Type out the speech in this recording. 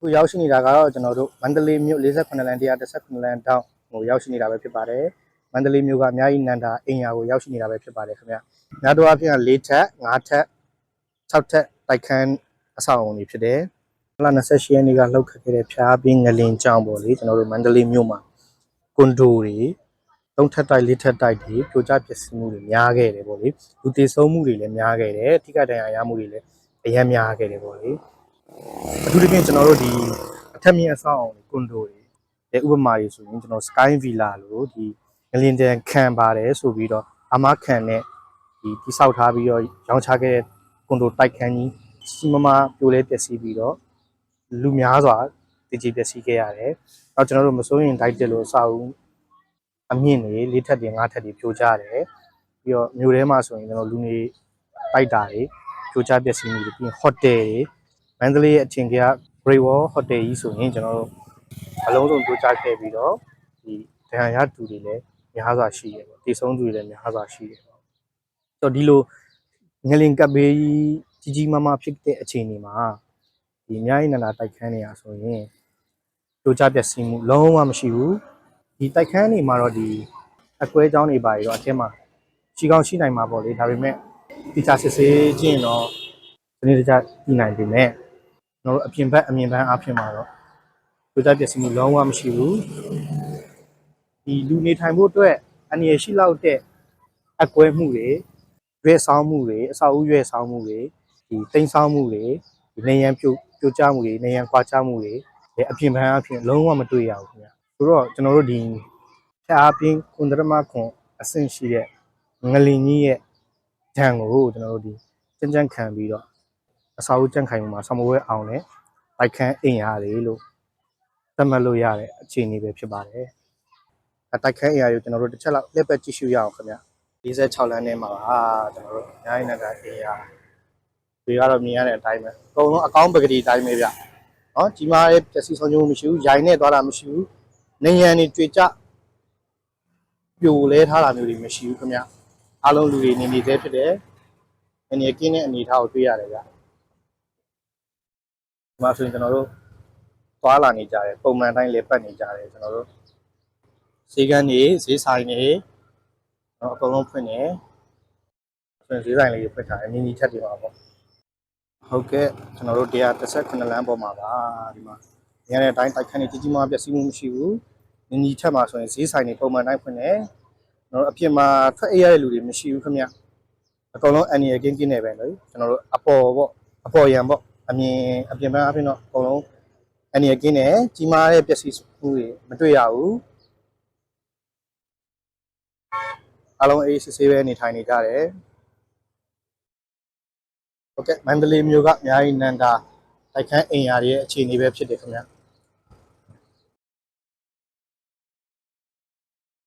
ခုရောက်ရှိနေတာကတော့ကျွန်တော်တို့မန္တလေးမြို့48လမ်း119လမ်းတောင်းဟိုရောက်ရှိနေတာပဲဖြစ်ပါတယ်မန္တလေးမြို့ကအများကြီးနန္တာအင်ယာကိုရောက်ရှိနေတာပဲဖြစ်ပါတယ်ခင်ဗျများတော့အပြင်က၄ထက်၅ထက်6ထက်တိုက်ခန်းအဆောက်အုံတွေဖြစ်တယ်လ28ရက်နေ့ကလှုပ်ခတ်ခဲ့တဲ့ဖျားပြင်းငလင်ကြောင်းပေါ့လေကျွန်တော်တို့မန္တလေးမြို့မှာကွန်ဒိုတွေသုံးထက်တိုက်လေးထက်တိုက်တွေပြိုကျပျက်စီးမှုတွေများခဲ့တယ်ပေါ့လေလူတည်ဆုံးမှုတွေလည်းများခဲ့တယ်ထိခိုက်ဒဏ်ရာရမှုတွေလည်းအများများခဲ့တယ်ပေါ့လေ အထူးသဖြင့်ကျွန်တော်တို့ဒီအထက်မြင့်အဆောက်အအုံကွန်ဒိုတွေတဲ့ဥပမာတွေဆိုရင်ကျွန်တော် Sky Villa လို့ဒီငလင်တန်ခံပါတယ်ဆိုပြီးတော့အမခံနဲ့ဒီတိဆောက်ထားပြီးတော့ရောင်းချခဲ့တဲ့ကွန်ဒိုတိုက်ခန်းကြီးစီမမပြိုလဲပျက်စီးပြီးတော့လူများစွာတည်ကြည်ပျက်စီးခဲ့ရတယ်။နောက်ကျွန်တော်တို့မစိုးရင်တိုက်တက်လို့အဆောက်အဦအမြင့်တွေလေးထပ်တွေငါးထပ်တွေပြိုကျတယ်။ပြီးတော့မြို့ထဲမှာဆိုရင်ကျွန်တော်လူနေတိုက်တာတွေပြိုကျပျက်စီးမှုတွေပြီးရင်ဟိုတယ်တွေ မန္တလေးရဲ့အထင်က Great Wall Hotel ကြီးဆိုရင်ကျွန်တော်တို့အလုံးစုံတိုးချခဲ့ပြီးတော့ဒီဒဏ်ရာရသူတွေလည်းများစွာရှိတယ်ပေါ့တည်ဆုံးသူတွေလည်းများစွာရှိတယ်ပေါ့ဆိုတော့ဒီလိုငလင်ကပ်ဘေးကြီးကြီးမားမားဖြစ်တဲ့အချိန်တွေမှာဒီအများကြီးနာနာတိုက်ခန်းနေရဆိုရင်တိုးချပျက်စီးမှုလုံးဝမရှိဘူးဒီတိုက်ခန်းတွေမှာတော့ဒီအကွဲကြောင်းတွေပါပြီးတော့အထက်မှာရှိကောင်းရှိနိုင်မှာပေါ့လေဒါပေမဲ့တိကျစစ်ဆေးခြင်းတော့ဒီနေ့တခြားပြည်နိုင်ပြီမဲ့ ကျွန်တော်တို့အပြင်ဘက်အမြင်ပန်းအားဖြင့်မှာတော့ဒုတိယပစ္စည်းမျိုးလုံးဝမရှိဘူးဒီလူနေထိုင်ဖို့အတွက်အနေရရှိလောက်တဲ့အကွဲမှုတွေရွေးဆောင်မှုတွေအဆောက်အဦရွေးဆောင်မှုတွေဒီတိမ်ဆောင်မှုတွေဒီနေရန်ပြိုပြိုကျမှုတွေနေရန်ကွာကျမှုတွေဒီအပြင်ပန်းအားဖြင့်လုံးဝမတွေ့ရဘူးခင်ဗျဆိုတော့ကျွန်တော်တို့ဒီဖျားပြင်းကွန်ဒရမခွန်အဆင့်ရှိတဲ့ငလင်ကြီးရဲ့ဓာန်ကိုကျွန်တော်တို့ဒီကြမ်းကြမ်းခံပြီးတော့ အစာအုပ်ကြံ့ခိုင်မှုမှာဆမဝဲအောင်နဲ့တိုက်ခန်းအိမ်ရတယ်လို့သတ်မှတ်လို့ရတဲ့အခြေအနေပဲဖြစ်ပါတယ်။အတိုက်ခန်းအိမ်ရကိုကျွန်တော်တို့တစ်ချက်လောက်လက်ပတ်ကြည့်ရှုရအောင်ခင်ဗျ။46လမ်းထဲမှာပါကျွန်တော်တို့အများကြီးနဲ့ကအိမ်ရတွေကတော့မြင်ရတဲ့အတိုင်းပဲအကုန်လုံးအကောင်းပကတိအတိုင်းပဲဗျ။နော်ကြီးမားတဲ့ပျက်စီးဆုံးရှုံးမှုမရှိဘူး။ရိုင်းနဲ့သွားတာမရှိဘူး။နေရန်တွေတွေ့ကြပြိုလဲထားတာမျိုးတွေမရှိဘူးခင်ဗျ။အားလုံးလူတွေနေနေသေးဖြစ်တယ်။အနေကင်းတဲ့အနေအထားကိုတွေ့ရတယ်ဗျ။ဒီ မှာဆိုရင်ကျွန်တော်တို့သွားလာနေကြတယ်ပုံမှန်တိုင်းလေပတ်နေကြတယ်ကျွန်တော်တို့ဈေးကန်းနေဈေးဆိုင်နေတော့အကုန်လုံးဖွင့်နေဆိုရင်ဈေးဆိုင်လေးတွေဖွင့်ထားတယ်မြင်းကြီးထက်တွေပါပေါ့ဟုတ်ကဲ့ကျွန်တော်တို့138လမ်းပေါ်မှာပါဒီမှာညနေတိုင်းတိုက်ခန်းနေကြီးကြီးမားမားပျက်စီးမှုမရှိဘူးမြင်းကြီးထက်မှာဆိုရင်ဈေးဆိုင်တွေပုံမှန်တိုင်းဖွင့်နေကျွန်တော်တို့အပြင်မှာထွက်အေးရတဲ့လူတွေမရှိဘူးခင်ဗျအကုန်လုံးအန်ရီကင်းကင်းနေပဲလေကျွန်တော်တို့အပေါ်ပေါ့အပေါ်ရံပေါ့ အမြင်အပြင်ဘက်အပြင်တော့အကုန်လုံးအနေရကင်းတယ်ကြီးမားတဲ့ပျက်စီးမှုတွေမတွေ့ရဘူးအလုံးအေးစစ်ဆေးပဲနေထိုင်နေကြတယ်ဟုတ်ကဲ့မန္တလေးမြို့ကအများကြီးနန္တာတိုက်ခန်းအိမ်ယာတွေရဲ့အခြေအနေပဲဖြစ်တယ်ခင်ဗျ